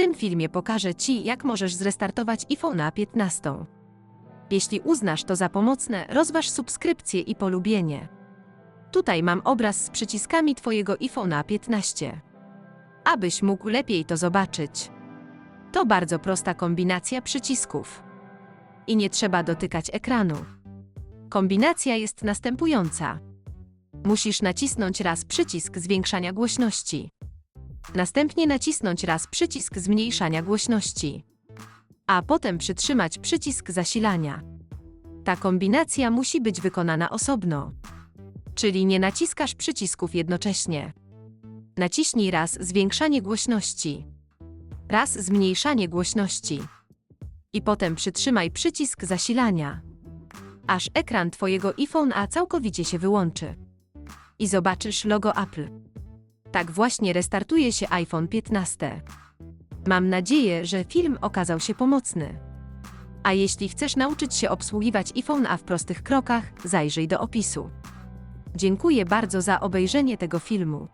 tym filmie pokażę Ci, jak możesz zrestartować iPhone'a 15. Jeśli uznasz to za pomocne, rozważ subskrypcję i polubienie. Tutaj mam obraz z przyciskami Twojego iPhone'a 15. Abyś mógł lepiej to zobaczyć. To bardzo prosta kombinacja przycisków. I nie trzeba dotykać ekranu. Kombinacja jest następująca. Musisz nacisnąć raz przycisk zwiększania głośności. Następnie nacisnąć raz przycisk zmniejszania głośności. A potem przytrzymać przycisk zasilania. Ta kombinacja musi być wykonana osobno. Czyli nie naciskasz przycisków jednocześnie. Naciśnij raz zwiększanie głośności. Raz zmniejszanie głośności. I potem przytrzymaj przycisk zasilania. Aż ekran Twojego iPhone'a całkowicie się wyłączy. I zobaczysz logo Apple. Tak właśnie restartuje się iPhone 15. Mam nadzieję, że film okazał się pomocny. A jeśli chcesz nauczyć się obsługiwać iPhone'a w prostych krokach, zajrzyj do opisu. Dziękuję bardzo za obejrzenie tego filmu.